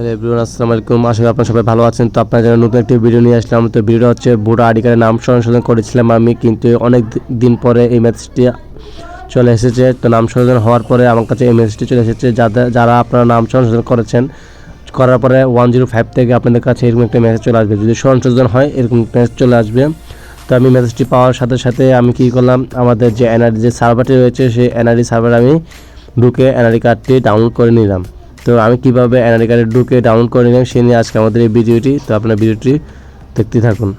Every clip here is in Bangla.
হ্যালো এভরিওয়ান আসসালামু আলাইকুম। আশা করি আপনারা সবাই ভালো আছেন। তো আপনার জন্য নতুন একটি ভিডিও নিয়ে আসলাম, তো ভিডিওটা হচ্ছে ভোটার আইডি কার্ডের নাম সংশোধন করেছিলাম আমি, কিন্তু অনেক দিন পরে এই মেসেজটি চলে এসেছে। তো নাম সংশোধন হওয়ার পরে আমার কাছে এই মেসেজটি চলে এসেছে। যাদের যারা আপনারা নাম সংশোধন করেছেন, করার পরে ওয়ান জিরো ফাইভ থেকে আপনাদের কাছে এরকম একটা মেসেজ চলে আসবে। যদি সংশোধন হয়, এরকম মেসেজ চলে আসবে। তো আমি মেসেজটি পাওয়ার সাথে সাথে আমি কী করলাম, আমাদের যে এনআরডি যে সার্ভারটি রয়েছে, সেই এনআরডি সার্ভার আমি ঢুকে এনআরডি কার্ডটি ডাউনলোড করে নিলাম। তো আমি কীভাবে এনআরডি কার্ডে ঢুকে ডাউনলোড করে নিলাম সে নিয়ে আজকে আমাদের এই ভিডিওটি। তো আপনার ভিডিওটি দেখতে থাকুন।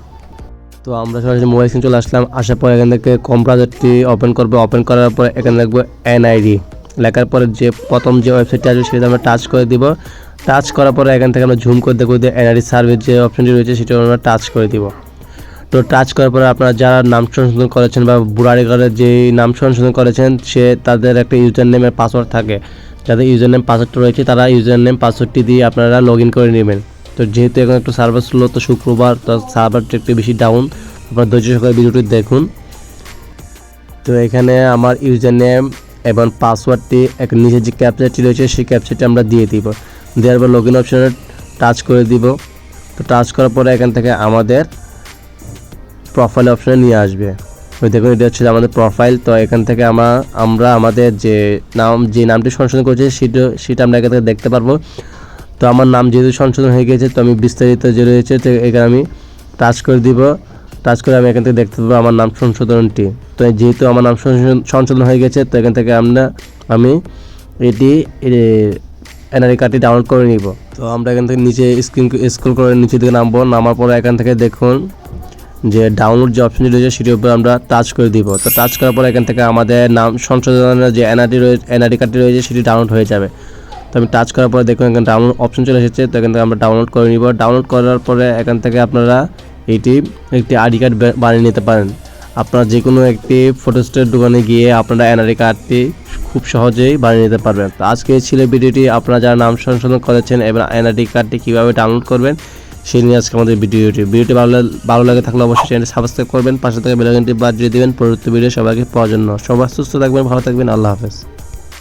তো আমরা সরাসরি মোবাইল স্ক্রিন চলে আসলাম, আসার পর এখান থেকে কম্পিউটারটি ওপেন করব। ওপেন করার পর এখানে দেখব এনআইডি লেখার পরে যে প্রথম যে ওয়েবসাইটটি আসবে সেটা আমরা টাচ করে দিব। টাচ করার পরে এখান থেকে আমরা ঝুম করে দেখব যে এনআইডি সার্ভিস যে অপশনটি রয়েছে সেটা আমরা টাচ করে দিব। তো টাচ করার পরে আপনারা যারা নাম সংশোধন করেছেন বা বুড়ারি কার্ডের যে নাম সংশোধন করেছেন, সে তাদের একটা ইউজার নেমের পাসওয়ার্ড থাকে। যাদের ইউজার নেম পাসওয়ার্ডটা রয়েছে, তারা ইউজার নেম পাসওয়ার্ডটি দিয়ে আপনারা লগ করে নেবেন। তো যেহেতু এখন একটু সার্ভার স্লো তো শুক্রবার তো সার্ভারটা একটু বেশি ডাউন আপনার ধৈর্য সহকারে ভিডিওটি দেখুন। তো এখানে আমার ইউজার নেম এবং পাসওয়ার্ডটি এক নিচে যে ক্যাপচারটি রয়েছে, সেই ক্যাপচারটি আমরা দিয়ে দিব। দেওয়ার পর লগ ইন অপশানে টাচ করে দিব। তো টাচ করার পরে এখান থেকে আমাদের প্রোফাইল অপশানে নিয়ে আসবে। ওই দেখুন এটা হচ্ছে আমাদের প্রোফাইল তো এখান থেকে আমরা আমরা আমাদের যে নাম, যে নামটি সংশোধন করেছি, সেটা সেটা আমরা এখান থেকে দেখতে পারব। তো আমার নাম যেহেতু সংশোধন হয়ে গেছে, তো আমি বিস্তারিত যে রয়েছে, তো এখানে আমি টাচ করে দিব। টাচ করে আমি এখান থেকে দেখতে পাবো আমার নাম সংশোধনটি। তো যেহেতু আমার নাম সংশোধন- হয়ে গেছে, তো এখান থেকে আমরা, আমি এটি এনআরই কার্ডটি ডাউনলোড করে নিব। তো আমরা এখান থেকে নিচে স্ক্রিন স্ক্রল করে নিচে দিকে নামবো। নামার পরে এখান থেকে দেখুন যে ডাউনলোড যে অপশনটি রয়েছে সেটির উপর আমরা টাচ করে দিব। তো টাচ করার পর এখান থেকে আমাদের নাম সংশোধনের যে এনআরটি রয়েছে এনআরটি কার্ডটি রয়েছে সেটি ডাউনলোড হয়ে যাবে। তো আমি টাচ করার পরে দেখুন এখানে ডাউনলোড অপশন চলে এসেছে, তো এখান থেকে আমরা ডাউনলোড করে নিব। ডাউনলোড করার পরে এখান থেকে আপনারা এটি একটি আইডি কার্ড বানিয়ে নিতে পারেন। আপনারা যে কোনো একটি ফটোস্টেট দোকানে গিয়ে আপনারা এনআরটি কার্ডটি খুব সহজেই বানিয়ে নিতে পারবেন। তো আজকে ছিল ভিডিওটি। আপনারা যারা নাম সংশোধন করেছেন এবং এনআরটি কার্ডটি কীভাবে ডাউনলোড করবেন সেই নিয়ে আজকে আমাদের ভিডিওটি ভিডিওটি ভালো ভালো লাগে থাকলে অবশ্যই চ্যানেল সাবস্ক্রাইব করবেন, পাশে থাকা বেলাইকনটি বাজিয়ে দেবেন। পরবর্তী ভিডিও সবাইকে পাওয়ার জন্য। সবাই সুস্থ থাকবেন, ভালো থাকবেন। আল্লাহ হাফেজ।